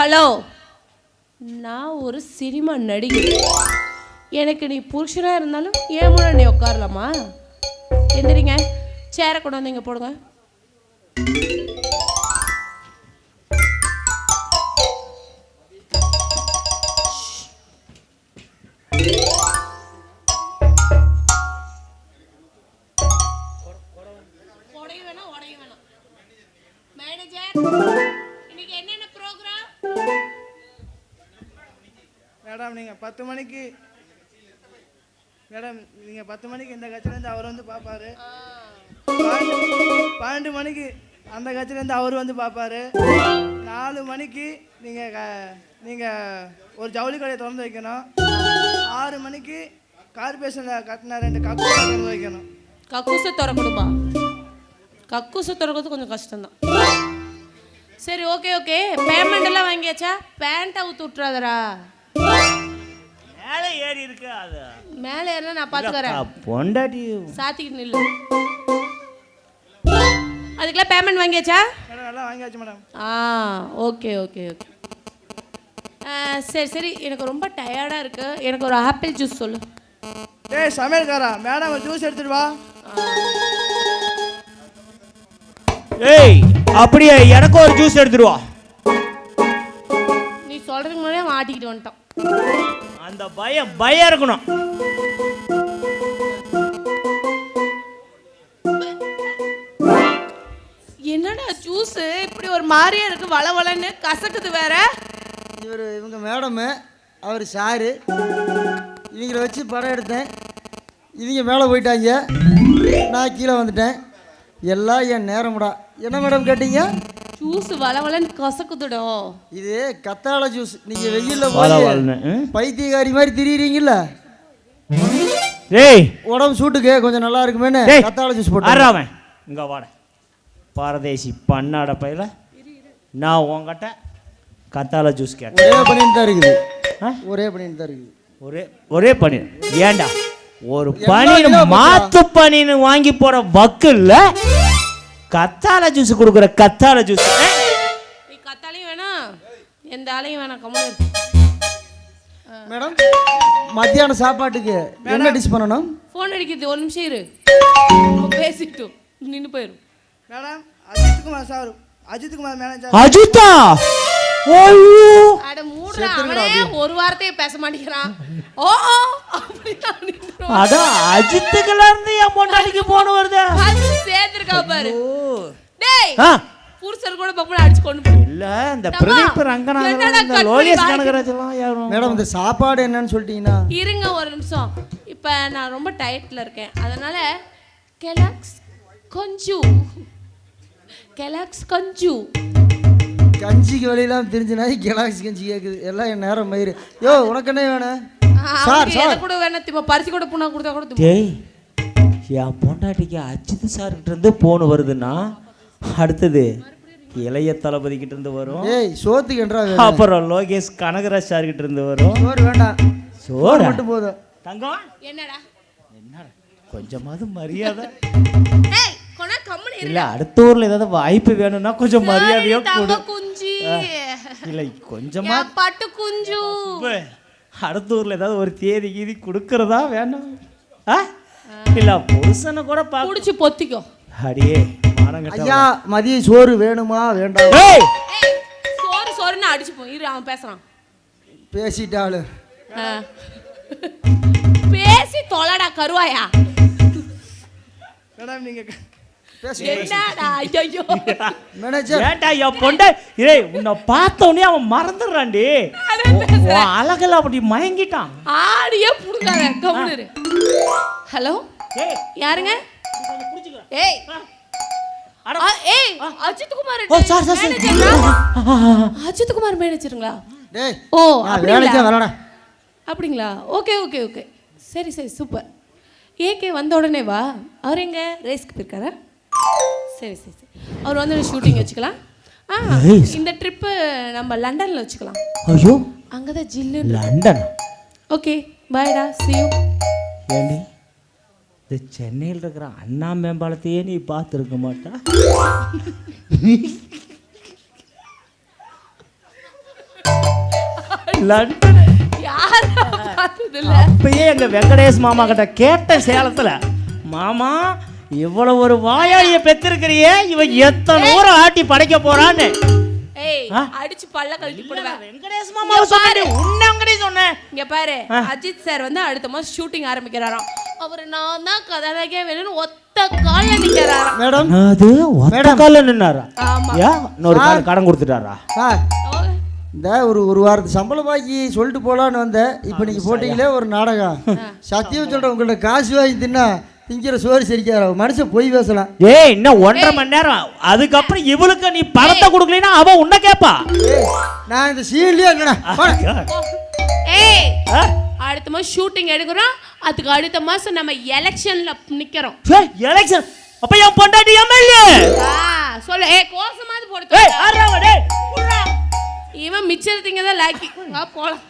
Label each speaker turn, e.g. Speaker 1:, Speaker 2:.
Speaker 1: Hello நான் ஒரு cinema நடிகை எனக்கு நீ புருஷனாக இருந்தாலும் ஏன் முன்னாடி நீ உட்காரலாமா? எந்திரிங்க. சேரை கொண்டு வந்து இங்கே போடுங்க.
Speaker 2: மேடம் நீங்கள் பத்து மணிக்கு மேடம் நீங்கள் பத்து மணிக்கு இந்த கட்சியிலேருந்து அவர் வந்து பார்ப்பாரு பன்னெண்டு- மணிக்கு அந்த கட்சியிலேருந்து அவர் வந்து பார்ப்பாரு நாலு மணிக்கு நீங்கள் க நீங்கள் ஒரு ஜவுளி கடையை திறந்து வைக்கணும். ஆறு மணிக்கு கார்பரேஷனில் கட்டின ரெண்டு கப்பு திறந்து வைக்கணும்.
Speaker 1: கக்கூசை திறக்கணுமா? கக்கூசை திறக்கிறது கொஞ்சம் கஷ்டம்தான். சரி ஓகே ஓகே பேமெண்ட் எல்லாம் வாங்கியாச்சா? பேண்ட்டை ஊத்து விட்டுறாதரா
Speaker 3: மேலே ஏறி இருக்கு அது.
Speaker 1: மேலே ஏறினா நான் பார்த்துக்கறேன்
Speaker 3: பொண்டாட்டி.
Speaker 1: சாத்திக்கிட்டு நில்லு. அதுக்கெல்லாம் பேமெண்ட் வாங்கியாச்சா?
Speaker 2: மேடம் எல்லாம் வாங்கியாச்சு மேடம்
Speaker 1: ஆ ஓகே ஓகே ஓகே சரி சரி. எனக்கு ரொம்ப டயர்டாக இருக்கு. எனக்கு ஒரு ஆப்பிள் ஜூஸ் சொல்லு.
Speaker 2: டேய் சமையல்காரா மேடம் ஜூஸ் எடுத்துட்டு வா.
Speaker 3: ஏய் அப்படியே? எனக்கு ஒரு ஜூஸ் எடுத்துருவா
Speaker 1: நீ சொல்கிறதுக்கு முன்னாடியே அவன் ஆட்டிக்கிட்டு வந்துட்டான்.
Speaker 3: அந்த பயம் பயம் இருக்கணும்.
Speaker 1: என்னடா ஜூஸ் இப்படி ஒரு மாதிரியா இருக்கு வளவளன்னு கசக்குது வேற.
Speaker 4: இவர் இவங்க மேடமு அவர் சாரு. இவங்கள வச்சு படம் எடுத்தேன். இவங்க மேலே போயிட்டாங்க. நான் கீழே வந்துட்டேன். எல்லாம் என் நேரம்டா. என்ன மேடம் கேட்டீங்க?
Speaker 1: ஜூஸ் வளவளன்னு கசக்குதுடோ.
Speaker 4: இது கத்தாழை ஜூஸ். நீங்கள் வெயிலில் போய்? பைத்தியக்காரி மாதிரி திரியிறீங்கல்ல?
Speaker 3: ஏய்
Speaker 4: உடம்பு சூட்டுக்கு கொஞ்சம் நல்லா இருக்குமேன்னு
Speaker 3: டேய்,
Speaker 4: கத்தாழை ஜூஸ் போட்டு
Speaker 3: ஆறாவன் இங்க வாட. பரதேசி பண்ணாட பையில. நான் உன்கிட்ட கத்தால ஜூஸ் கேட்டேன்.
Speaker 4: ஒரே பண்ணிட்டு தான் இருக்குது.
Speaker 3: ஆ?
Speaker 4: ஒரே பண்ணிட்டு தான் இருக்குது.
Speaker 3: ஒரே ஒரே பனி ஏன்டா? ஒரு
Speaker 4: போட்டா?
Speaker 3: மாத்து பனின்னு வாங்கி போற வக்கு இல்ல? கத்தால ஜூஸ் கொடுக்குற கத்தால ஜூஸ்
Speaker 1: நீ கத்தாலையும் வேணாம் எந்த ஆளையும் வேணாம் கம்மனு
Speaker 4: மேடம் மத்தியானம் சாப்பாட்டுக்கு என்ன டிஷ் பண்ணணும்?
Speaker 1: ஃபோன் அடிக்குது ஒரு நிமிஷம் இரு. அவன் பேசிட்டோம் நின்று போயிடும்
Speaker 2: madam Ajith Kumar sir Ajith Kumar manager
Speaker 3: அஜித்தா! ஐயோ
Speaker 1: அட மூடுற அவனே ஒரு வார்த்தையை பேச மாட்டேங்கிறான். ஓ.
Speaker 3: அட அஜித்துக்குல இருந்து என் பொண்டாட்டிக்கு போன வருதா?
Speaker 1: அது சேர்ந்திருக்கா பாரு. டேய் புருஷர் கூட பக்கம் அடிச்சு கொண்டு போ
Speaker 3: இல்ல இந்த
Speaker 1: தம்மா,
Speaker 3: பிரதீப் ரங்கநாதன்
Speaker 1: என்னடா
Speaker 3: இந்த
Speaker 1: cut பண்ணி
Speaker 3: லோகேஷ்
Speaker 1: வாங்கி-
Speaker 3: கனகராஜ் எல்லாம் யாரும்?
Speaker 4: மேடம் இந்த சாப்பாடு என்னன்னு சொல்லிட்டீங்கன்னா?
Speaker 1: இருங்க ஒரு நிமிஷம். இப்போ நான் ரொம்ப டயட்ல இருக்கேன். அதனால கெலாக்ஸ் கொஞ்சு கெலாக்ஸ் கொஞ்சு
Speaker 4: கஞ்சிக்கு வழியெல்லாம் தெரிஞ்சுனா கேலாக்சி கஞ்சி கேட்குது எல்லாம் என் நேரம் மயிறு யோ உனக்கு என்ன வேணும் சார் சார்.
Speaker 1: கூட வேணா? இப்போ பரிசு கூட புண்ணா கொடுத்தா கூட.
Speaker 3: டேய் என் பொண்டாட்டிக்கு அஜித் சார்கிட்ட இருந்து போன் வருதுன்னா அடுத்தது இளைய தளபதி கிட்ட இருந்து வரும்.
Speaker 4: ஏய் சோத்துக்கு என்றா வேணும்
Speaker 3: அப்புறம் லோகேஷ் கனகராஜ் சார் கிட்ட இருந்து வரும்.
Speaker 4: சோறு வேண்டாம்.
Speaker 3: சோறு?
Speaker 4: மட்டும் போதும்.
Speaker 3: தங்கம்?
Speaker 1: என்னடா?
Speaker 3: என்னடா? கொஞ்சமாவது மரியாதை.
Speaker 1: கொண்டா கம்முனு
Speaker 3: இல்ல அடுத்த ஊர்ல ஏதாவது வாய்ப்பு வேணும்னா கொஞ்சம் மரியாதையா கொடு.
Speaker 1: குஞ்சி.
Speaker 3: இல்ல கொஞ்சமா
Speaker 1: பட்டு குஞ்சு.
Speaker 3: அடுத்த ஊர்ல ஏதாவது ஒரு தேதி கீதி கொடுக்கறதா வேணும். ஆ? இல்ல புருஷனை கூட
Speaker 1: குடிச்சு பொத்திக்கோ.
Speaker 3: அடியே
Speaker 4: ஐயா மதிய சோறு வேணுமா வேண்டாம்?
Speaker 1: சோறு சோறுன்னு அடிச்சு போ. இரு அவன் பேசுறான்.
Speaker 4: பேசிட்டாளு.
Speaker 1: ஆ. பேசி தொலைடா கருவாயா.
Speaker 2: மேடம் நீங்கள்
Speaker 4: பேசு
Speaker 1: என்னடா ஐயோ
Speaker 4: மேனேஜர்
Speaker 3: ஏன்டா என் பொண்டை ஏய் உன்னை பார்த்த உடனே அவன் மறந்துடுறான்டி. உன் அழகுல அப்படி மயங்கிட்டான்.
Speaker 1: ஆடியே புடுங்காத கம்முனு இரு. ஹலோ?
Speaker 3: ஏய்.
Speaker 1: யாருங்க? ஏய். ஏய் அஜித் குமார்
Speaker 3: ஓ சார் சார்
Speaker 1: அஜித் குமார் மேனேஜருங்களா
Speaker 4: டேய்
Speaker 1: ஓ அப்படிங்களா?
Speaker 4: வரடா
Speaker 1: அப்படிங்களா? Okay okay okay. சரி சரி சூப்பர். ஏகே வந்த உடனே வா. அவர் எங்க? ரேஸ்க்கு போயிருக்காரா? சரி சரி சரி. அவர் வந்து ஷூட்டிங் வச்சுக்கலாம். ஆ? இந்த ட்ரிப்பு நம்ம லண்டனில் வச்சுக்கலாம்.
Speaker 3: ஐயோ.
Speaker 1: அங்கே தான் ஜில்லு
Speaker 3: லண்டன்?
Speaker 1: ஓகே பாய்டா you.
Speaker 3: ஏண்டி? இந்த சென்னையில் இருக்கிற அண்ணா மேம்பாலத்தையே நீ பார்த்துருக்க மாட்டா? லண்டன்.
Speaker 1: யார் பார்த்தது இல்ல
Speaker 3: அப்பயே எங்க வெங்கடேஷ் மாமா கிட்ட கேட்ட சேலத்துல மாமா இவ்வளவு ஒரு வாயாடிய பெத்திருக்கிறியே இவன் எத்தனை ஊரை ஆட்டி படைக்க போறான்னு?
Speaker 1: அடிச்சு பல்ல கழட்டி போடுவேன்.
Speaker 3: வெங்கடேஷ் மாமாவை சொன்னேன். உன்னை சொன்னேன்?
Speaker 1: இங்க பாரு. அஜித் சார் வந்து அடுத்த மாசம் ஷூட்டிங் ஆரம்பிக்கிறாராம். அவர் நான் தான் கதாநாயகியா வேணும்னு ஒத்த கால்ல நிக்கிறாராம்.
Speaker 4: மேடம்.
Speaker 3: அது ஒத்த கால்ல நின்னாரா?
Speaker 1: ஆமா.
Speaker 3: யா இன்னொரு கால் கடன் கொடுத்துட்டாரா?
Speaker 4: இந்த ஒரு ஒரு வாரத்து சம்பளம் பாக்கி சொல்லிட்டு போகலான்னு வந்தேன். இப்போ நீங்கள் போட்டிங்களே ஒரு நாடகம். சத்தியம் சொல்கிறேன் உங்கள்ட்ட காசு வாங்கி தின்னா திங்கிற சோறு சரிக்காத மனுஷன் பொய் பேசலாம்.
Speaker 3: ஏய் இன்னும் ஒன்றரை மணி நேரம். அதுக்கப்புறம் இவளுக்கு நீ பணத்தை கொடுக்கலைன்னா அவ உன்னை கேப்பா?
Speaker 4: நான் இந்த சீன்லேயே இல்லைண்ணா. போடா.
Speaker 1: ஓ. ஏய்
Speaker 3: ஆ?
Speaker 1: அடுத்த மாசம் ஷூட்டிங் எடுக்கிறோம். அதுக்கு அடுத்த மாசம் நம்ம எலெக்ஷன்ல நிக்கிறோம்.
Speaker 3: எலெக்ஷன் அப்ப என் பொண்டாட்டி எம்எல்ஏ.
Speaker 1: ஆ சொல்லு. ஏய் கோசமாவது
Speaker 3: ஏய் அவன், புடுறா.
Speaker 1: இவன் மிச்சத்துங்க தான் லாக்கி வா போலாம்.